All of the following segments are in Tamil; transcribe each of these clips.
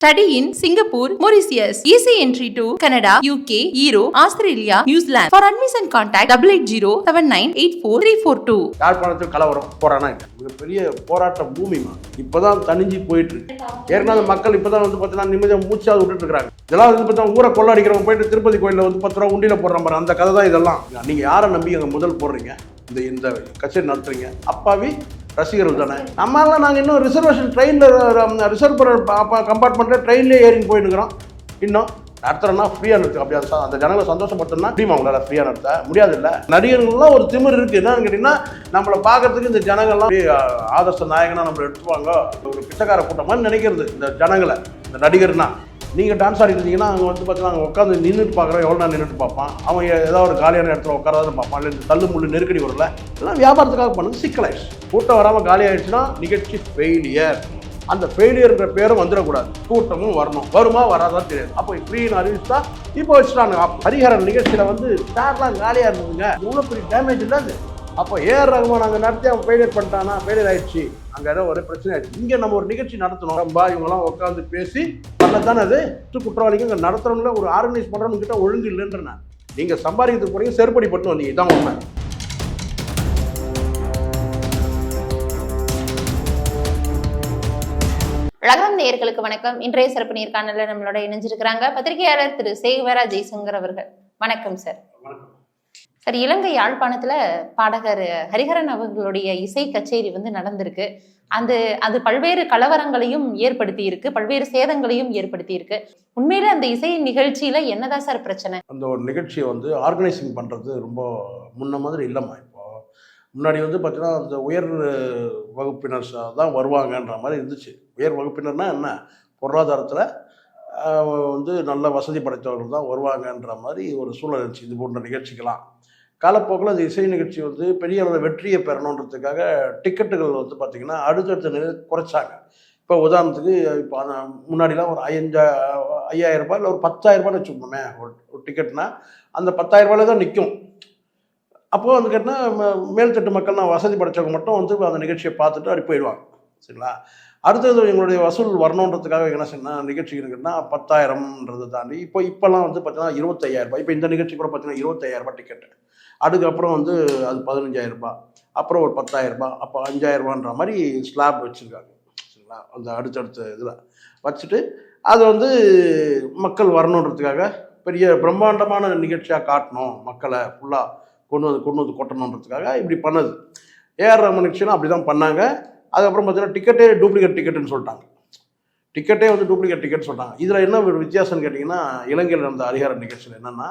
Study in Singapore Mauritius easy entry to Canada UK Euro Australia New Zealand for admission contact double eight zero seven nine eight four three four two யாழ்ப்பாணத்தில் கலவரம் போராட்டம் மிகப்பெரிய போராட்ட பூமிமா இப்போதான் தனிஞ்சு போயிட்டு இருக்கு. ஏற்கனவே மக்கள் இப்போதான் வந்து பார்த்தீங்கன்னா நிம்மதியாக மூச்சாவது விட்டுட்டு இருக்காங்க இதெல்லாம் வந்து பார்த்தா ஊரை கொள்ளடிக்கிறவங்க போயிட்டு திருப்பதி கோயிலில் வந்து பத்து ரூபா உண்டியில் போடுற மாதிரி அந்த கதை தான் இதெல்லாம். நீங்க யாரை நம்பி அங்கே முதல் போடுறீங்க? இந்த இந்த கச்சேரி நடத்துறீங்க. அப்பாவி ரசிகர்கள் தானே? நம்மளால நாங்கள் இன்னும் ரிசர்வேஷன் ட்ரெயினில் ரிசர்வ் பண்ணுற கம்பார்ட்மெண்ட்டில் ட்ரெயின்லேயே ஏறி போயிட்டு இருக்கிறோம். இன்னும் நடத்துறோம்னா ஃப்ரீயாக நடத்து அப்படி அந்த அந்த ஜனங்களை சந்தோஷப்படுத்தணும்னா முடியுமா அவங்களால ஃப்ரீயாக நடத்த முடியாது இல்லை நடிகர்கள்லாம் ஒரு திமிர் இருக்குது என்னன்னு கேட்டிங்கன்னா நம்மளை பார்க்கறதுக்கு இந்த ஜனங்கள்லாம் அப்படியே, ஆதர்ச நாயகனாக நம்மளை எடுத்துவாங்க ஒரு பிச்சைக்கார கூட்டமாக நினைக்கிறது இந்த ஜனங்களை. இந்த நடிகர்னா நீங்கள் டான்ஸ் ஆடிட்டு இருந்தீங்கன்னா அங்கே வந்து பார்த்தீங்கன்னா அங்கே உட்காந்து நின்றுட்டு பார்க்குறோம் எவ்வளோ நேரம் நின்றுட்டு பார்ப்பான். அவன் ஏதாவது ஒரு காலியான இடத்துல உட்காராத பார்ப்பான். இல்லை இந்த தள்ளு முள்ளு நெருக்கடி வரல இதெல்லாம் வியாபாரத்துக்காக பண்ணது சிக்கலாயிடுச்சு கூட்டம் வராமல் காலி ஆயிடுச்சுன்னா நிகழ்ச்சி ஃபெயிலியர் அந்த ஃபெயிலியர்ன்ற பேரும் வந்துடக்கூடாது. கூட்டமும் வரணும். வருமா வராதான் தெரியாது. அப்போ ஃப்ரீன்னு அறிவிச்சா இப்போ வச்சுட்டாங்க ஹரிஹரன் நிகழ்ச்சியில் வந்து சார்லாம் காலியாக இருந்ததுங்க. இவ்வளோ பெரிய டேமேஜ் இல்லை அது. அப்போ ஏஆர் ரகுமான் அங்கே நடத்தி அவன் ஃபெயிலியர் பண்ணிட்டானா? ஃபெயிலியர் ஆயிடுச்சு. அங்கே ஏதோ ஒரு பிரச்சனை ஆயிடுச்சு. இங்கே நம்ம ஒரு நிகழ்ச்சி நடத்தணும். ரொம்ப இவங்கெல்லாம் உட்காந்து பேசி பண்ணத்தானே அது குற்ற- குற்றவாளிங்க இங்கே நடத்துறவங்கள ஒரு ஆர்கனைஸ் பண்ணுறவங்க கிட்ட ஒழுங்கு இல்லைன்ற நான். நீங்கள் சம்பாதிக்கிறதுக்கு போறீங்க செருப்படி பட்டு வந்தீங்க. இதான் உண்மை. உலகம் நேயர்களுக்கு வணக்கம். இன்றைய சிறப்பு நேர்காணல நம்மளோட இணைஞ்சிருக்கிறாங்க பத்திரிகையாளர் திரு சேகவரா ஜெய்சங்கர் அவர்கள். வணக்கம் சார் சார் இலங்கை யாழ்ப்பாணத்துல பாடகர் ஹரிஹரன் அவர்களுடைய இசை கச்சேரி வந்து நடந்திருக்கு. அந்த அது பல்வேறு கலவரங்களையும் ஏற்படுத்தி இருக்கு பல்வேறு சேதங்களையும் ஏற்படுத்தி இருக்கு உண்மையில அந்த இசை நிகழ்ச்சியில என்னதான் சார் பிரச்சனை? அந்த ஒரு நிகழ்ச்சியை வந்து ஆர்கனைசிங் பண்ணுறது ரொம்ப முன்ன மாதிரி இல்லைம்மா இப்போ. முன்னாடி வந்து பார்த்தீங்கன்னா அந்த உயர் வகுப்பினர் தான் வருவாங்கன்ற மாதிரி இருந்துச்சு. உயர் வகுப்பினர்னா என்ன? பொருளாதாரத்தில் வந்து நல்ல வசதி படைத்தவர்கள் தான் வருவாங்கன்ற மாதிரி ஒரு சூழல் இருந்துச்சு. இது போன்ற நிகழ்ச்சிக்கெல்லாம். காலப்போக்கில் அந்த இசை நிகழ்ச்சி வந்து பெரிய அளவில் வெற்றியை பெறணுன்றதுக்காக டிக்கெட்டுகள் வந்து பார்த்திங்கன்னா அடுத்தடுத்த நிலை குறைச்சாங்க. இப்போ உதாரணத்துக்கு இப்போ அந்த முன்னாடிலாம் ஒரு ஐயஞ்சா ஐயாயிரம் ரூபாய் இல்லை ஒரு பத்தாயிரம் ரூபாய்னு வச்சுக்கோமே ஒரு ஒரு டிக்கெட்னா அந்த பத்தாயிரம் ரூபாயில தான் நிற்கும். அப்போது வந்து கேட்டால் மேல்தட்டு மக்கள்லாம் வசதி படைச்சவங்க மட்டும் வந்து அந்த நிகழ்ச்சியை பார்த்துட்டு அப்படி போயிடுவாங்க. சரிங்களா? அடுத்தது எங்களுடைய வசூல் வரணுன்றதுக்காக என்ன செய்யணும் நிகழ்ச்சிக்கு கேட்டால் பத்தாயிரம்ன்றது தாண்டி இப்போ இப்போல்லாம் வந்து பார்த்தீங்கன்னா இருபத்தையாயிரம் ரூபாய் இப்போ இந்த நிகழ்ச்சி கூட பார்த்தீங்கன்னா இருபத்தையாயிரம் ரூபாய் டிக்கெட்டு. அதுக்கப்புறம் வந்து அது பதினஞ்சாயிரம் ரூபாய் அப்புறம் ஒரு பத்தாயிரம் ரூபாய் அப்போ அஞ்சாயிரம் ரூபான்ற மாதிரி ஸ்லாப் வச்சுருக்காங்க. சரிங்களா? அந்த அடுத்தடுத்த இதில் வச்சுட்டு அது வந்து மக்கள் வரணுன்றதுக்காக பெரிய பிரம்மாண்டமான நிகழ்ச்சியாக காட்டணும் மக்களை ஃபுல்லாக கொண்டு வந்து கொண்டு வந்து கொட்டணுன்றதுக்காக இப்படி பண்ணது. ஏஆர் ரமன் நிகழ்ச்சியெலாம் அப்படி தான் பண்ணாங்க. அதுக்கப்புறம் பார்த்தீங்கன்னா டிக்கெட்டே டூப்ளிகேட் டிக்கெட்டுன்னு சொல்லிட்டாங்க. டிக்கெட்டே வந்து டூப்ளிகேட் டிக்கெட் சொல்லிட்டாங்க. இதில் என்ன ஒரு வித்தியாசம்னு கேட்டிங்கன்னா இலங்கையில் நடந்த அதிகார நிகழ்ச்சியில் என்னென்னா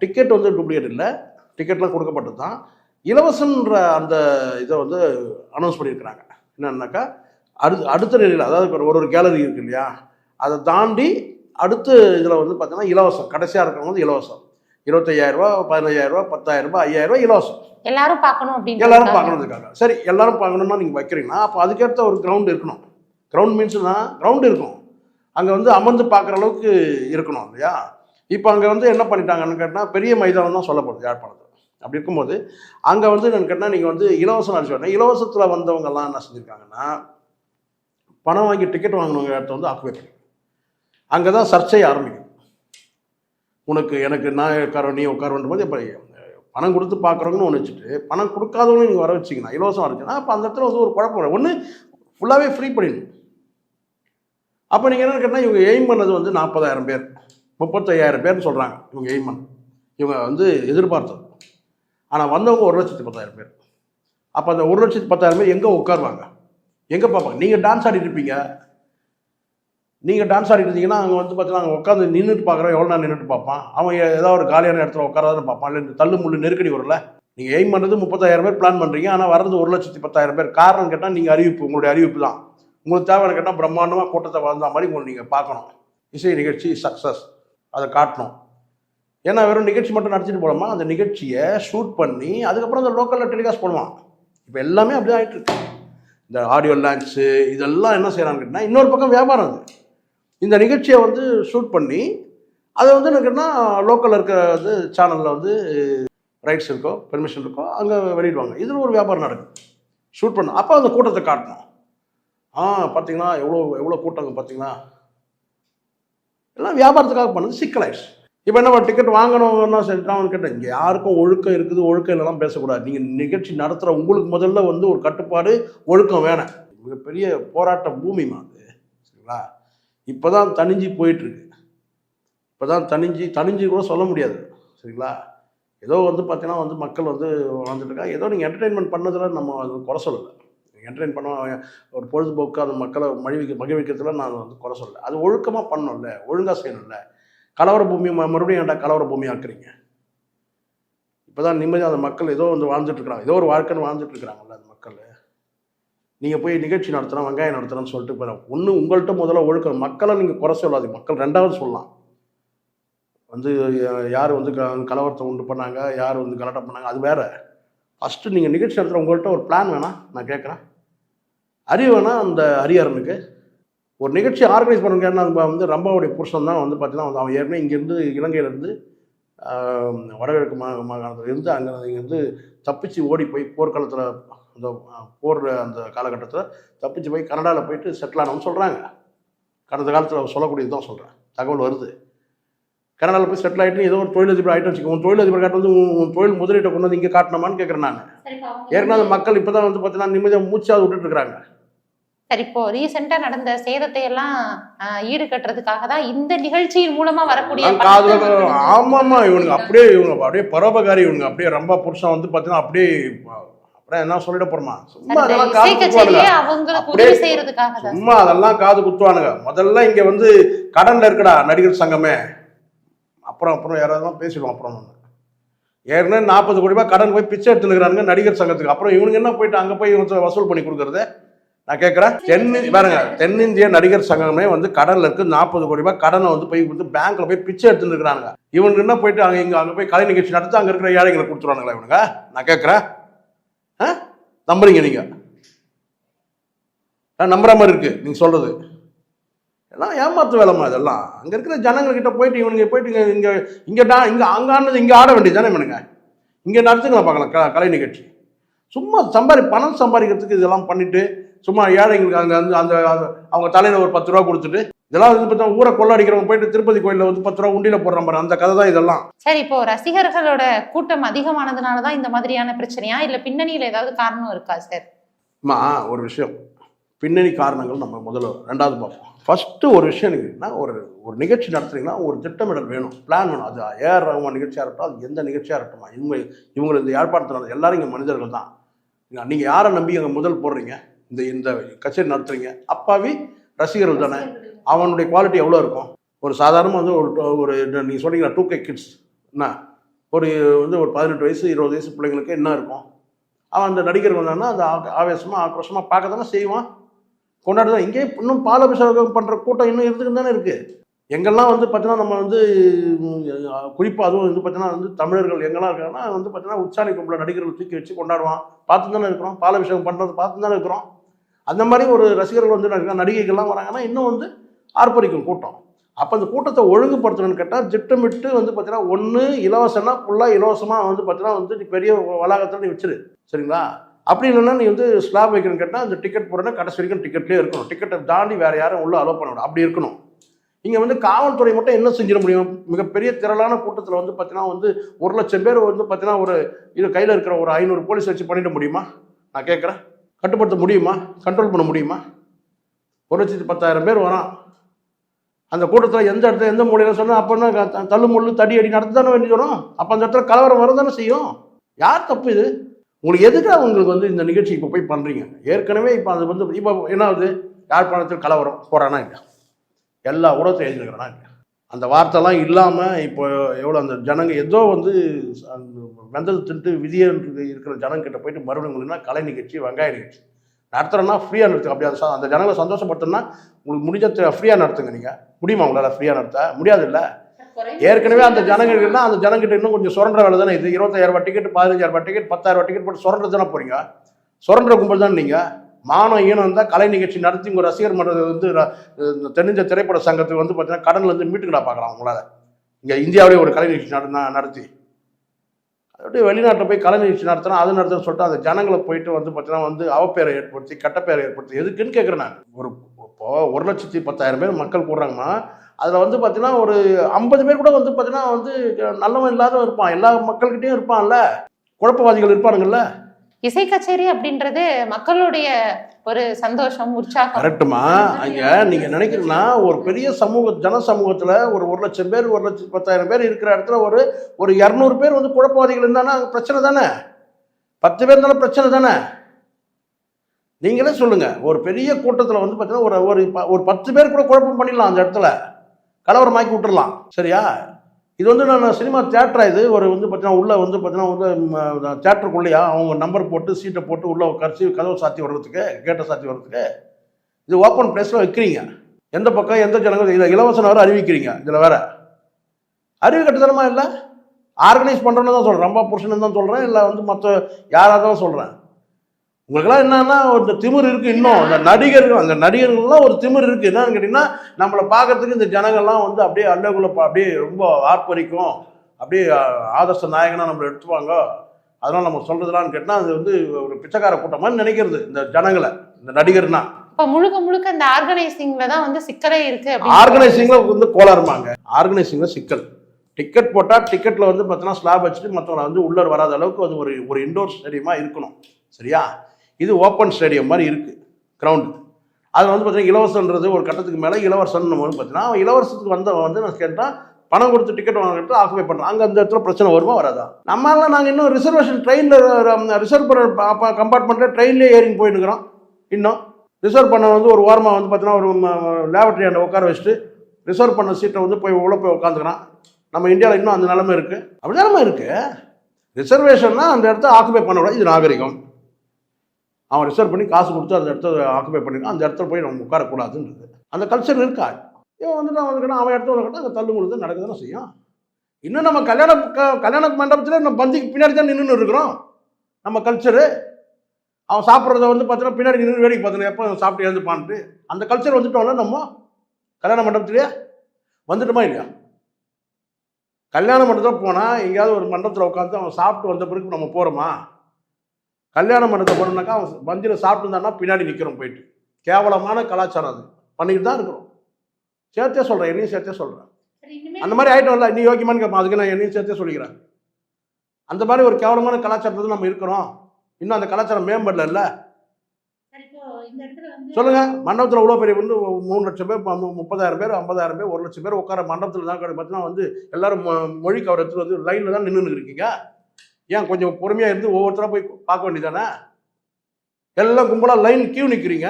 டிக்கெட் வந்து டூப்ளிகேட் இல்லை. டிக்கெட்லாம் கொடுக்கப்பட்டது தான். இலவசன்ற அந்த இதை வந்து அனௌன்ஸ் பண்ணியிருக்கிறாங்க. என்னன்னாக்கா அடுத்து அடுத்த நிலையில் அதாவது இப்போ ஒரு ஒரு கேலரி இருக்கு இல்லையா? அதை தாண்டி அடுத்த இதில் வந்து பார்த்தீங்கன்னா இலவசம். கடைசியாக இருக்கிறவங்க வந்து இலவசம். இருபத்தையாயிரம் ரூபா பதினஞ்சாயிரம் ரூபா பத்தாயிரம் ரூபாய் ஐயாயிரம் ரூபாய் இலவசம். எல்லாரும் பார்க்கணும் அப்படின்னு எல்லாரும் பார்க்கணுன்றதுக்காக. சரி எல்லாரும் பார்க்கணும்னா நீங்கள் வைக்கிறீங்கன்னா அப்போ அதுக்கேற்ற ஒரு கிரவுண்ட் இருக்கணும். கிரவுண்ட் மீன்ஸ்னா கிரவுண்ட் இருக்கும். அங்கே வந்து அமர்ந்து பார்க்குற அளவுக்கு இருக்கணும் இல்லையா? இப்போ அங்கே வந்து என்ன பண்ணிட்டாங்கன்னு கேட்டால் பெரிய மைதானம் தான் சொல்லப்படுது யாழ்ப்பாணத்தில். அப்படி இருக்கும்போது அங்கே வந்து என்னன்னு கேட்டால் நீங்கள் வந்து இலவசம் அடிச்சு இலவசத்தில் வந்தவங்கெல்லாம் என்ன செஞ்சுருக்காங்கன்னா பணம் வாங்கி டிக்கெட் வாங்கினவங்க இடத்த வந்து ஆக்குவே அங்கே தான் சர்ச்சை ஆரம்பிக்கும் உனக்கு எனக்கு நான் உட்கார நீ உட்காருன்ற போது இப்போ பணம் கொடுத்து பார்க்குறவங்கன்னு ஒன்று வச்சுட்டு பணம் கொடுக்காதவங்களும் நீங்கள் வர வச்சிங்கன்னா இலவசம் இருந்துச்சுன்னா அப்போ அந்த இடத்துல வந்து ஒரு குழப்பம் ஒன்று ஃபுல்லாகவே ஃப்ரீ பண்ணிடணும். அப்போ நீங்கள் என்னென்னு கேட்டால் இவங்க எய்ம் பண்ணது வந்து நாற்பதாயிரம் பேர். முப்பத்தையாயிரம் பேர்னு சொல்கிறாங்க இவங்க எய்மன் இவங்க வந்து எதிர்பார்த்தது. ஆனால் வந்தவங்க ஒரு லட்சத்தி பத்தாயிரம் பேர். அப்போ அந்த ஒரு லட்சத்தி பத்தாயிரம் பேர் எங்கே உட்காருவாங்க? எங்கே பார்ப்பாங்க? நீங்கள் டான்ஸ் ஆடிட்டு இருப்பீங்க. நீங்கள் டான்ஸ் ஆடிட்டு இருந்தீங்கன்னா அங்கே வந்து பார்த்தீங்கன்னா அங்கே உட்காந்து நின்றுட்டு பார்க்குறோம் எவ்வளோ நேரம் நின்றுட்டு பார்ப்பான்? அவன் ஏதாவது ஒரு காலியான இடத்துல உட்காராதான் பார்ப்பான். இல்லை இந்த தள்ளு முள்ளு நெருக்கடி வரும்ல. நீங்கள் எய்ம் பண்ணுறது முப்பத்தாயிரம் பேர் பிளான் பண்ணுறீங்க ஆனால் வர்றது ஒரு லட்சத்தி பத்தாயிரம் பேர். காரணம் கேட்டால் நீங்கள் அறிவிப்பு உங்களுடைய அறிவிப்பு தான். உங்களுக்கு தேவையான கேட்டால் பிரம்மாண்டமாக கூட்டத்தை வந்த மாதிரி உங்களை நீங்கள் பார்க்கணும். இசை நிகழ்ச்சி சக்ஸஸ் அதை காட்டணும். ஏன்னா வெறும் நிகழ்ச்சி மட்டும் நடிச்சிட்டு போகலாமா அந்த நிகழ்ச்சியை ஷூட் பண்ணி அதுக்கப்புறம் அந்த லோக்கலில் டெலிகாஸ்ட் பண்ணுவான் இப்போ எல்லாமே அப்படி ஆகிட்டு இருக்கு. இந்த ஆடியோ லான்ச்சு இதெல்லாம் என்ன செய்கிறான்னு கேட்டால் இன்னொரு பக்கம் வியாபாரம் அது. இந்த நிகழ்ச்சியை வந்து ஷூட் பண்ணி அதை வந்து என்னன்னா லோக்கலில் இருக்கிற வந்து சேனலில் வந்து ரைட்ஸ் இருக்கோ பெர்மிஷன் இருக்கோ அங்கே வெளியிடுவாங்க. இதில் ஒரு வியாபாரம் நடக்கும் ஷூட் பண்ண அப்போ அந்த கூட்டத்தை காட்டணும். ஆ பார்த்தீங்களா எவ்வளோ எவ்வளோ கூட்டங்க பார்த்தீங்களா எல்லாம் வியாபாரத்துக்காக பண்ணது சிக்கலாயிடுச்சு. இப்போ என்ன டிக்கெட் வாங்கணும்னா சரிட்டான்னு கேட்டேன் இங்கே யாருக்கும் ஒழுக்கம் இருக்குது ஒழுக்கம் இல்லைலாம் பேசக்கூடாது. நீங்கள் நிகழ்ச்சி நடத்துகிற உங்களுக்கு முதல்ல வந்து ஒரு கட்டுப்பாடு ஒழுக்கம் வேணாம். மிகப்பெரிய போராட்ட பூமிமா அது. சரிங்களா? இப்போ தான் தனிஞ்சு போயிட்டுருக்கு. இப்போ தான் தனிஞ்சு தனிஞ்சு கூட சொல்ல முடியாது. சரிங்களா? ஏதோ வந்து பார்த்தீங்கன்னா வந்து மக்கள் வந்து வாழ்ந்துட்டு இருக்காங்க. ஏதோ நீங்கள் என்டர்டெயின்மெண்ட் பண்ணதில் நம்ம அது குறை சொல்லலை. என்டர்டைன் பண்ண ஒரு பொழுதுபோக்கு அது மக்களை மகிழ்விக்க மகிழ்விக்கிறதுல நான் வந்து குறை சொல்லலை. அது ஒழுக்கமாக பண்ணணும்ல ஒழுங்காக செய்யணும்ல. கலவர பூமி ம- மறுபடியும் ஏன்டா கலவர பூமி ஆக்குறீங்க? இப்போ தான் நிம்மதியாக அந்த மக்கள் ஏதோ வந்து வாழ்ந்துட்டு இருக்கிறாங்க. ஏதோ ஒரு வாழ்க்கைன்னு வாழ்ந்துட்டுருக்குறாங்கல்ல அந்த மக்கள். நீங்கள் போய் நிகழ்ச்சி நடத்துகிறோம் வெங்காயம் நடத்துகிறோன்னு சொல்லிட்டு போய் ஒன்று உங்கள்கிட்ட முதல்ல ஒழுக்கம். மக்களை நீங்கள் குறை சொல்லாது மக்கள் ரெண்டாவது சொல்லலாம். வந்து யார் வந்து க கலவரத்தை உண்டு பண்ணாங்க யார் வந்து கலட்டம் பண்ணாங்க அது வேறு. ஃபஸ்ட்டு நீங்கள் நிகழ்ச்சி நடத்துகிற உங்கள்கிட்ட ஒரு பிளான் வேணாம் நான் கேட்குறேன். அறிவு வேணா அந்த ஹரிஹரனுக்கு ஒரு நிகழ்ச்சி ஆர்கனைஸ் பண்ணுங்க என்ன வந்து ரம்பாவுடைய புருஷன் தான் வந்து பார்த்தீங்கன்னா வந்து அவன் ஏற்கனவே இங்கேருந்து இலங்கையிலேருந்து வடகிழக்கு மா மாகாணத்தில் இருந்து அங்கே இங்கேருந்து தப்பிச்சு ஓடி போய் போர்க்காலத்தில் அந்த போர் அந்த காலகட்டத்தில் தப்பிச்சு போய் கனடாவில் போயிட்டு செட்டில் ஆனவன்னு சொல்கிறாங்க கடந்த காலத்தில் சொல்லக்கூடியது தான் சொல்கிறேன் தகவல் வருது. கனடாவில் போய் செட்டில் ஆகிட்டு ஏதோ ஒரு தொழிலதிபர் ஆகிட்டு வச்சுக்கோ உன் தொழிலதிபர் காட்டு வந்து உன் தொழில் முதலீட்டை கொண்டு வந்து இங்கே காட்டணுமான்னு கேட்குறேன் நான். ஏற்கனவே மக்கள் இப்போ தான் வந்து பார்த்தீங்கன்னா நிம்மதியாக மூச்சாவது விட்டுட்டு இருக்கிறாங்க. சரி இப்போ ரீசெண்டா நடந்த சேதத்தை எல்லாம் ஈடு கட்டுறதுக்காக தான் இந்த நிகழ்ச்சியின் மூலமா வரக்கூடிய ஆமாமா இவனுங்க அப்படியே இவங்க அப்படியே பரோபகாரி இவனுங்க அப்படியே ரொம்ப புருஷன் வந்து பார்த்தீங்கன்னா அப்படியே என்ன சொல்லிட போறோமா? சும்மா அதெல்லாம் காது குத்துவானுங்க. சும்மா அதெல்லாம் காது குத்துவானுங்க. முதல்ல இங்க வந்து கடன்ல இருக்குடா நடிகர் சங்கமே. அப்புறம் அப்புறம் யாராவது பேசிடுவோம் அப்புறம். ஏற்கனவே நாற்பது கோடி ரூபாய் கடன் போய் பிச்சை எடுத்துக்கிறானுங்க நடிகர் சங்கத்துக்கு. அப்புறம் இவனுங்க என்ன போயிட்டு அங்க போய் வசூல் பண்ணி கொடுக்கறது? நான் கேட்குறேன் தென் பாருங்க தென்னிந்திய நடிகர் சங்கமே வந்து கடனில் இருக்கு நாற்பது கோடி ரூபாய் கடனை வந்து போய் வந்து பேங்க்ல போய் பிச்சை எடுத்துன்னு இருக்கிறாங்க இவனுக்கு என்ன போயிட்டு அங்கே இங்கே அங்கே போய் கலை நிகழ்ச்சி நடத்தி அங்கே இருக்கிற ஏழைகளை கொடுத்துருவானுங்களா இவனுங்க? நான் கேட்குறேன் ஆ? நம்புறீங்க நீங்க? நான் நம்புற மாதிரி இருக்கு நீங்க சொல்றது. எல்லாம் ஏமாத்து வேலைமா இதெல்லாம். அங்கே இருக்கிற ஜனங்கள்கிட்ட போயிட்டு இவனுங்க போயிட்டு இங்கே இங்கே இங்கே டா- இங்கே அங்கானது இங்கே ஆட வேண்டியது தானே இவனுங்க? இங்கே நடத்துங்களா பார்க்கலாம் க- கலை நிகழ்ச்சி. சும்மா சம்பாதி பணம் சம்பாதிக்கிறதுக்கு இதெல்லாம் பண்ணிட்டு சும்மா ஏழைங்களுக்கு அங்க வந்து அந்த அவங்க தலையில ஒரு பத்து ரூபா கொடுத்துட்டு இதெல்லாம் வந்து பார்த்தா ஊரை கொள்ளடிக்கிறவங்க போயிட்டு திருப்பதி கோயில்ல வந்து பத்து ரூபா உண்டியில போடுற மாதிரி அந்த கதை தான் இதெல்லாம். சரி இப்போ ரசிகர்களோட கூட்டம் அதிகமானதுனாலதான் இந்த மாதிரியான பிரச்சனையா? இல்ல பின்னணியில ஏதாவது காரணம் இருக்கா சார் அம்மா ஒரு விஷயம். பின்னணி காரணங்கள் நம்ம முதல்ல ரெண்டாவது பார்ப்போம். ஃபஸ்ட்டு ஒரு விஷயம் இருக்குன்னா ஒரு ஒரு நிகழ்ச்சி நடத்துறீங்கன்னா ஒரு திட்டமிடல் வேணும். பிளான் வேணும். அது ஏஆர் ரகுமான் நிகழ்ச்சியாக இருக்கட்டும் அது எந்த நிகழ்ச்சியாக இருக்கட்டுமா இவங்க இவங்க இந்த யாழ்ப்பாணத்தில் எல்லாரும் இங்கே மனிதர்கள் தான். நீங்கள் யாரை நம்பி அங்கே முதல் போடுறீங்க? இந்த இந்த கச்சேரி நடத்துறீங்க. அப்பாவி ரசிகர்கள் தானே? அவனுடைய குவாலிட்டி எவ்வளோ இருக்கும்? ஒரு சாதாரணமாக வந்து ஒரு ஒரு நீங்கள் சொன்னீங்களா டூ கே கிட்ஸ் என்ன? ஒரு வந்து ஒரு பதினெட்டு வயசு இருபது வயசு பிள்ளைங்களுக்கு என்ன இருக்கும்? அவன் அந்த நடிகர் வந்தான்னா அந்த ஆ- ஆக்ரோஷமாக பார்க்க தானே செய்வான். கொண்டாடுதான். இங்கே இன்னும் பாலாபிஷேகம் பண்ணுற கூட்டம் இன்னும் இருந்துக்கிட்டு தானே இருக்குது எங்கெல்லாம் வந்து பார்த்தீங்கன்னா நம்ம வந்து குறிப்பாக அதுவும் வந்து பார்த்தீங்கன்னா வந்து தமிழர்கள் எங்கெல்லாம் இருக்காங்கன்னா வந்து பார்த்தீங்கன்னா உச்சாணி கும்பல நடிகர்கள் தூக்கி வச்சு கொண்டாடுவான். பார்த்து தானே இருக்கிறோம். பாலாபிஷேகம் பண்ணுறது பார்த்து தானே இருக்கிறோம். அந்த மாதிரி ஒரு ரசிகர்கள் வந்து நடிகைகள்லாம் வராங்கன்னா இன்னும் வந்து ஆர்ப்பரிக்கும் கூட்டம். அப்போ அந்த கூட்டத்தை ஒழுங்குபடுத்தணும்னு கேட்டால் திட்டமிட்டு வந்து பார்த்தீங்கன்னா ஒன்று இலவசம்னா ஃபுல்லாக இலவசமாக வந்து பார்த்தீங்கன்னா வந்து நீ பெரிய வளாகத்தில் நீ வச்சிரு. சரிங்களா? அப்படி இல்லைன்னா நீ வந்து ஸ்லாப் வைக்கணும்னு கேட்டால் அந்த டிக்கெட் போடுறேன்னா கடைசி வரைக்கும் டிக்கெட்லேயே இருக்கணும். டிக்கெட்டை தாண்டி வேறு யாரும் உள்ள அலோவ் பண்ண அப்படி இருக்கணும். இங்கே வந்து காவல்துறை மட்டும் என்ன செஞ்சிட முடியும்? மிகப்பெரிய திரளான கூட்டத்தில் வந்து பார்த்தீங்கன்னா வந்து ஒரு லட்சம் பேர் வந்து பார்த்தீங்கன்னா ஒரு இது கையில் இருக்கிற ஒரு ஐநூறு போலீஸ் வச்சு பண்ணிட முடியுமா? நான் கேட்குறேன் கட்டுப்படுத்த முடியுமா? கண்ட்ரோல் பண்ண முடியுமா? ஒரு லட்சத்தி பத்தாயிரம் பேர் வரான். அந்த கூட்டத்தில் எந்த இடத்துல எந்த மூலையில் சொன்னால் அப்போ தள்ளு முள்ளு தடி அடி நடத்து தானே வேண்டி வரும். அப்போ அந்த இடத்துல கலவரம் வர தானே செய்யும். யார் தப்பு இது? உங்களுக்கு எதுக்காக உங்களுக்கு வந்து இந்த நிகழ்ச்சி இப்போ போய் பண்ணுறீங்க ஏற்கனவே இப்போ அது வந்து இப்போ என்ன ஆகுது? யாழ்ப்பாணத்தில் கலவரம் போகிறானா இல்லையா? எல்லா ஊடகத்தையும் எழுதிருக்கிறானா இல்லையா? அந்த வார்த்தைலாம் இல்லாமல் இப்போ எவ்வளோ அந்த ஜனங்க ஏதோ வந்து அந்த வெந்தது தின்ட்டு விதியன்று இருக்கிற ஜனங்கிட்ட போயிட்டு மறுபடியும் உங்களுக்கு கலை நிகழ்ச்சி வெங்காய நிகழ்ச்சி. நடத்துகிறோன்னா ஃப்ரீயாக நடத்துங்க. அப்படி அந்த அந்த ஜனங்களை சந்தோஷப்படுத்தணும்னா உங்களுக்கு முடிஞ்ச ஃப்ரீயாக நடத்துங்க நீங்கள் முடியுமா உங்களால் ஃப்ரீயாக நடத்த? முடியாது இல்லை ஏற்கனவே அந்த ஜனங்கள்னா அந்த ஜனங்கிட்ட இன்னும் கொஞ்சம் சுரண்ட வேலை தானே இது. இருபத்தாயிரம் ரூபாய் டிக்கெட் பதினஞ்சாயிரம் ரூபாய் டிக்கெட் பத்தாயிரம் ரூபாய் டிக்கெட் போட்டு சுரண்டு தானே போறீங்க? சுரண்ட கும்பல் தானே நீங்கள் மானம் ஈனம் இருந்தால் கலை நிகழ்ச்சி நடத்தி உங்கள் ரசிகர் மன்றத்தை வந்து ர- இந்த திரைப்பட சங்கத்துக்கு வந்து பார்த்தீங்கன்னா கடன்ல இருந்து மீட்டுக்கிடா பார்க்கலாம் உங்களால் இங்கே இந்தியாவிலே ஒரு கலை நிகழ்ச்சி நட நடத்தி. அப்படியே வெளிநாட்டில் போய் கலை நிகழ்ச்சி நடத்தினா அது நடத்துன்னு சொல்லிட்டு அந்த ஜனங்களை போயிட்டு வந்து பார்த்தீங்கன்னா வந்து அவப்பேரை ஏற்படுத்தி கட்டப்பேரை ஏற்படுத்தி. எதுக்குன்னு கேட்குறேன் நான். ஒரு இப்போ ஒரு லட்சத்தி பத்தாயிரம் பேர் மக்கள் கூடுறாங்கன்னா அதில் வந்து பார்த்தீங்கன்னா ஒரு ஐம்பது பேர் கூட வந்து பார்த்தீங்கன்னா வந்து நல்லவன் இல்லாதவன் இருப்பான். எல்லா மக்கள்கிட்டையும் இருப்பான்ல. குழப்பவாதிகள் இருப்பானுங்கள்ல. இசை கச்சேரி அப்படின்றது மக்களுடைய ஒரு சந்தோஷம் உற்சாகம். கரெக்டுமா ஐயா நீங்க நினைக்கிறீங்கன்னா ஒரு பெரிய சமூக ஜன சமூகத்துல ஒரு ஒரு லட்சம் பேர் ஒரு லட்சம் பத்தாயிரம் பேர் இருக்கிற இடத்துல ஒரு ஒரு இரநூறு பேர் வந்து குழப்பவாதிகள் இருந்தானா அங்க பிரச்சனை தானே? பத்து பேர் இருந்தாலும் பிரச்சனை தானே? நீங்களே சொல்லுங்க. ஒரு பெரிய கூட்டத்துல வந்து பார்த்தீங்கன்னா ஒரு ஒரு பத்து பேர் கூட குழப்பம் பண்ணிடலாம் அந்த இடத்துல. கலவரமாக்கி விட்டுறலாம். சரியா? இது வந்து நான் சினிமா தியேட்டரா இது? ஒரு வந்து பார்த்தீங்கன்னா உள்ள வந்து பார்த்தீங்கன்னா வந்து தியேட்டருக்குள்ளேயா அவங்க நம்பர் போட்டு சீட்டை போட்டு உள்ள கரைச்சி கதவை சாத்தி வர்றதுக்கு கேட்டை சாத்தி வர்றதுக்கு இது ஓப்பன் பிளேஸில் வைக்கிறீங்க. எந்த பக்கம் எந்த ஜனங்கள் இதில் இலவசம் வேறு அறிவிக்கிறீங்க இதில் வேற? அறிவு கட்டுத்தனமா இல்லை? ஆர்கனைஸ் பண்ணுறோன்னு தான் சொல்கிறேன் ரொம்ப புருஷன் தான் சொல்கிறேன் இல்லை வந்து மற்ற யாராக தான் சொல்கிறேன் உங்களுக்கெல்லாம் என்னன்னா ஒரு திமிர் இருக்கு இன்னும். அந்த நடிகர்கள் அந்த நடிகர்கள்லாம் ஒரு திமிர் இருக்கு. என்னன்னு கேட்டிங்கன்னா நம்மளை பார்க்கறதுக்கு இந்த ஜனங்கள்லாம் வந்து அப்படியே அல்லகுள்ள அப்படியே ரொம்ப ஆர்ப்பரிக்கும். அப்படியே ஆதர்ச நாயகனா நம்மளை எடுத்துவாங்க அதனால நம்ம சொல்றதுலான்னு கேட்டால் அது வந்து ஒரு பிச்சைக்கார கூட்டம் மாதிரி நினைக்கிறது இந்த ஜனங்களை இந்த நடிகர்னா. இப்ப முழுக்க முழுக்க இந்த ஆர்கனைசிங்ல தான் வந்து சிக்கலே இருக்கு ஆர்கனைசிங்ல வந்து கோளாறுமாங்க ஆர்கனைசிங்ல சிக்கல். டிக்கெட் போட்டால் டிக்கெட்டில் வந்து பார்த்தீங்கன்னா ஸ்லாப் வச்சுட்டு மற்றவங்களை வந்து உள்ளே வராத அளவுக்கு அது ஒரு ஒரு இண்டோர் ஸ்டேடியமாக இருக்கணும். சரியா? இது ஓப்பன் ஸ்டேடியம் மாதிரி இருக்குது கிரவுண்டு அதில் வந்து பார்த்தீங்கன்னா இலவசன்றது ஒரு கட்டத்துக்கு மேலே இலவசன் வந்து பார்த்தீங்கன்னா அவன் இலவசத்துக்கு வந்த வந்து நான் கேட்டால் பணம் கொடுத்து டிக்கெட் வாங்கிட்டு ஆக்குபை பண்ணுறாங்க அங்கே அந்த இடத்துல பிரச்சனை வருமா வராதா? நம்மளால் நாங்கள் இன்னும் ரிசர்வேஷன் ட்ரெயினில் ரிசர்வ் பண்ண கம்பார்ட்மெண்ட்டில் ட்ரெயின்லேயே ஏறிங் போயின்னு இன்னும். ரிசர்வ் பண்ண வந்து ஒரு ஓரமாக வந்து பார்த்தீங்கன்னா ஒரு லேபரட்டரி அந்த உட்கார வச்சுட்டு ரிசர்வ் பண்ண சீட்டை வந்து போய் உள்ளே போய் உட்காந்துக்கிறான் நம்ம இந்தியாவில் இன்னும் அந்த நிலமை இருக்குது அப்படி நிலமை இருக்குது ரிசர்வேஷன்னா அந்த இடத்த ஆக்குபை பண்ணக்கூடாது. இது நாகரிகம். அவன் ரிசர்வ் பண்ணி காசு கொடுத்து அந்த இடத்த ஆக்குபை பண்ணிருக்கான். அந்த இடத்துல போய் நம்ம உட்காரக்கூடாதுன்றது. அந்த கல்ச்சர் இருக்கா? இவன் வந்து நான் வந்துக்கிட்டா அவன் இடத்துல வந்துக்கிட்டா அந்த தள்ளு முழுது நடக்க தானே செய்யும். இன்னும் நம்ம கல்யாண க- கல்யாண மண்டபத்தில் நம்ம பந்திக்கு பின்னாடி தான் நின்றுன்னு இருக்கிறோம். நம்ம கல்ச்சரு அவன் சாப்பிட்றத வந்து பார்த்தீங்கன்னா பின்னாடி நின்று வேடிக்கை பார்த்தோம் எப்போ சாப்பிட்டு எழுந்துப்பான்ட்டு அந்த கல்ச்சர் வந்துட்டோம்ல நம்ம கல்யாண மண்டபத்திலேயே வந்துட்டோமா இல்லையா? கல்யாண மண்டபத்தில் போனால் எங்கேயாவது ஒரு மண்டபத்தில் உட்காந்து அவன் சாப்பிட்டு வந்த பிறகு நம்ம போகிறோமா கல்யாண மண்டபத்தை போனோம்னாக்கா அவன் வந்தியில் சாப்பிட்டு இருந்தான்னா பின்னாடி நிற்கிறோம் போயிட்டு. கேவலமான கலாச்சாரம் அது. பண்ணிட்டு தான் இருக்கிறோம். சேர்த்தே சொல்கிறேன் என்னையும் சேர்த்தே சொல்கிறேன் அந்த மாதிரி ஆயிட்டோம்ல நீ யோக்கியமானு கேட்பான் அதுக்கு நான் என்னையும் சேர்த்தே சொல்லிக்கிறேன். அந்த மாதிரி ஒரு கேவலமான கலாச்சாரத்தில் நம்ம இருக்கிறோம். இன்னும் அந்த கலாச்சாரம் மேம்படல இல்ல? சொல்லுங்க. மண்டபத்தில் இவ்வளோ பெரிய வந்து மூணு லட்சம் பேர் முப்பதாயிரம் பேர் ஐம்பதாயிரம் பேர் ஒரு லட்சம் பேர் உட்கார மண்டபத்தில் தான் பார்த்தீங்கன்னா வந்து எல்லாரும் மொ- மொழி கவர் எடுத்து வந்து லைனில் தான் நின்று இருக்கீங்க. ஏன் கொஞ்சம் பொறுமையாக இருந்து ஒவ்வொருத்தராக போய் பார்க்க வேண்டியதானே? எல்லாம் கும்பலாக லைன் கியூ நிற்கிறீங்க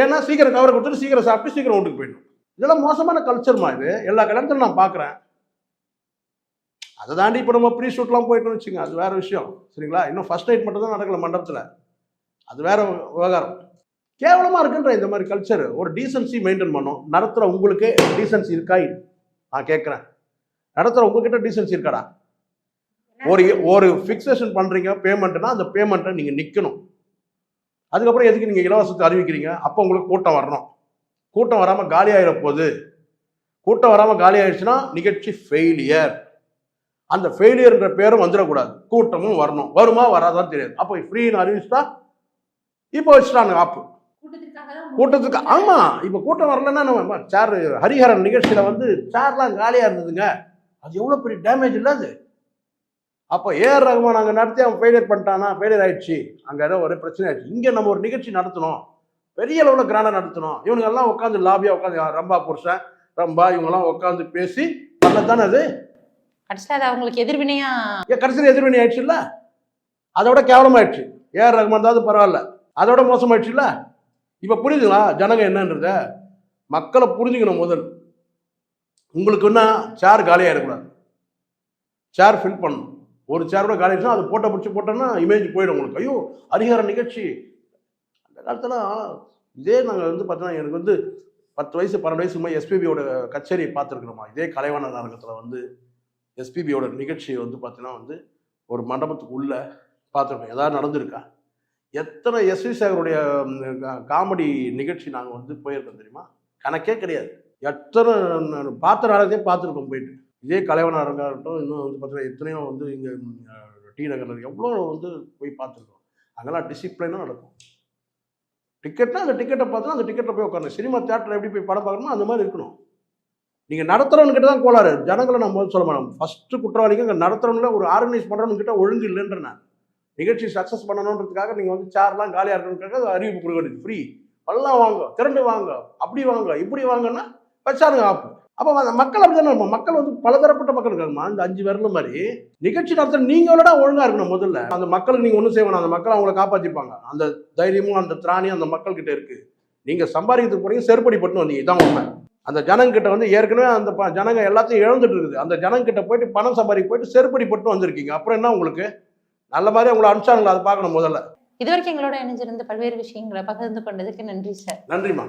ஏன்னா சீக்கிரம் கவரை கொடுத்துட்டு சீக்கிரம் சாப்பிட்டு சீக்கிரம் வீட்டுக்கு போயிடணும். இதெல்லாம் மோசமான கல்ச்சர்மா இது? எல்லா கல்யாணத்திலும் நான் பார்க்குறேன். அதை தாண்டி இப்போ நம்ம ப்ரீ ஷூட்லாம் போயிட்டோம்னு வச்சுங்க அது வேறு விஷயம். சரிங்களா? இன்னும் ஃபர்ஸ்ட் நைட் மட்டும் தான் நடக்கல மண்டபத்தில். அது வேற விவகாரம். கேவலமாக இருக்குன்ற இந்த மாதிரி கல்ச்சர் ஒரு டீசன்சி மெயின்டைன் பண்ணும். நடத்துகிற உங்களுக்கே டீசன்சி இருக்கா? நான் கேட்குறேன். நடத்துகிற உங்ககிட்ட டீசன்சி இருக்காடா? ஒரு ஒரு ஃபிக்ஸேஷன் பண்ணுறீங்க பேமெண்ட்னா அந்த பேமெண்ட்டை நீங்கள் நிற்கணும் அதுக்கப்புறம் எதுக்கு நீங்கள் இலவசத்தை அறிவிக்கிறீங்க? அப்போ உங்களுக்கு கூட்டம் வரணும். கூட்டம் வராமல் காலி ஆகிட போகுது. கூட்டம் வராமல் காலி ஆயிடுச்சுன்னா நிகழ்ச்சி ஃபெயிலியர் அந்த ஃபெயிலியர்ன்ற பேரும் வந்துடக்கூடாது. கூட்டமும் வரணும். வருமா வராதான் தெரியாது. அப்போ ஃப்ரீன்னு அறிவிச்சிட்டா இப்போ வச்சுட்டாங்க ஆப்பு கூட்டத்துக்கு ஆமா இப்போ கூட்டம் வரலன்னா நம்ம சேர் ஹரிஹரன் நிகழ்ச்சியில வந்து சேர்லாம் காலியா இருந்ததுங்க. அது எவ்வளவு பெரிய டேமேஜ் இல்லை அது? அப்போ ஏஆர் ரகுமான் அங்கே நடத்தி அவன் ஃபெயிலியர் பண்ணிட்டானா? ஃபெயிலியர் ஆயிடுச்சு. அங்கே ஏதோ ஒரு பிரச்சனை ஆயிடுச்சு. இங்கே நம்ம ஒரு நிகழ்ச்சி நடத்தணும். பெரிய அளவில் கிராண்டாக நடத்தணும். இவனுங்க எல்லாம் உட்காந்து லாபியாக உட்காந்து ரம்பா புருஷன் ரம்பா இவங்கெல்லாம் உட்காந்து பேசி பண்ணதானே அது? கடைசியில் அது அவங்களுக்கு எதிர்வினையா? ஏன் கடைசியில் எதிர்வினை ஆயிடுச்சுல்ல? அதோட கேவலமாயிடுச்சு. ஏஆர் ரகுமான் தான் பரவாயில்ல. அதோட மோசமாயிடுச்சுல்ல? இப்போ புரியுதுங்களா? ஜனங்க என்னன்றத? மக்களை புரிஞ்சுக்கணும் முதல். உங்களுக்கு என்ன? சேர் காலியாகிடக்கூடாது சேர் ஃபில் பண்ணணும். ஒரு சேர் கூட காலி அது போட்டோ பிடிச்சி போட்டோன்னா இமேஜ் போயிடும் உங்களுக்கு. ஐயோ அதிகார நிகழ்ச்சி. அந்த காலத்தில் இதே நாங்கள் வந்து பார்த்தோன்னா எனக்கு வந்து பத்து வயசு பன்னெண்டு வயசு சும்மா எஸ்பிபியோட கச்சேரியை பார்த்துருக்கணுமா இதே கலைவாண நாடகத்தில் வந்து எஸ்பிபியோட நிகழ்ச்சியை வந்து பார்த்தீங்கன்னா வந்து ஒரு மண்டபத்துக்கு உள்ளே பார்த்துருக்கோம். ஏதாவது நடந்திருக்கா? எத்தனை எஸ்வி சேகருடைய காமெடி நிகழ்ச்சி நாங்கள் வந்து போயிருக்கோம் தெரியுமா? கணக்கே கிடையாது. எத்தனை ந- பார்த்த பார்த்துருக்கோம் போயிட்டு. இதே கலைவனாக இருக்கட்டும் இன்னும் வந்து பார்த்தீங்கன்னா எத்தனையோ வந்து இங்கே டி நகரில் எவ்வளோ வந்து போய் பார்த்துருக்கோம். அங்கெல்லாம் டிசிப்ளினாக நடக்கும். டிக்கெட்னா அந்த டிக்கெட்டை பார்த்தா அந்த டிக்கெட்டை போய் உட்காரணும். சினிமா தேட்டரில் எப்படி போய் படம் பார்க்கணுமோ அந்த மாதிரி இருக்கணும். நீங்கள் நடத்துறவன்கிட்ட தான் கோளாறு. ஜனங்களை நம்ம சொல்ல மாட்டோம் ஃபஸ்ட்டு குற்றவாளிக்கு இங்கே நடத்துறவங்கள ஒரு ஆர்கனைஸ் பண்ணுறவங்கிட்ட ஒழுங்கு இல்லைன்ற நான். நிகழ்ச்சி சக்ஸஸ் பண்ணணுன்றதுக்காக நீங்கள் வந்து சேர்லாம் காலியாக இருக்கணுன்றதுக்காக அறிவிப்பு கொடுக்க வேண்டியது. ஃப்ரீ எல்லாம் வாங்க திரண்டு வாங்க அப்படி வாங்க இப்படி வாங்கன்னா வச்சாருங்க ஆப்பு. அப்போ அந்த மக்கள் அப்படி தானே மக்கள் வந்து பலதரப்பட்ட மக்கள் இருக்காங்கம்மா. இந்த அஞ்சு விரல மாதிரி. நிகழ்ச்சி நடத்த நீங்களோட ஒழுங்கா இருக்கணும் முதல்ல. அந்த மக்களுக்கு நீங்க ஒன்றும் செய்யணும் அந்த மக்கள் அவங்கள காப்பாற்றிப்பாங்க அந்த தைரியமும் அந்த திராணியும் அந்த மக்கள் கிட்ட இருக்கு. நீங்க சம்பாதிக்கிறதுக்கு போறீங்க செருப்படி பட்டு வந்தீங்க. இதான் உண்மை. அந்த ஜனங்கிட்ட வந்து ஏற்கனவே அந்த ஜனங்க எல்லாத்தையும் இழந்துட்டு இருக்குது. அந்த ஜனங்கிட்ட போயிட்டு பணம் சம்பாதிக்க போயிட்டு செருப்படி பட்டு வந்திருக்கீங்க. அப்புறம் என்ன உங்களுக்கு? நல்ல மாதிரி உங்களை அனுப்பிச்சாங்களா? அதை பார்க்கணும் முதல்ல. இதுவரைக்கும் எங்களோட இணைஞ்சிருந்த பல்வேறு விஷயங்களை பகிர்ந்து கொண்டதுக்கு நன்றி சார். நன்றிம்மா.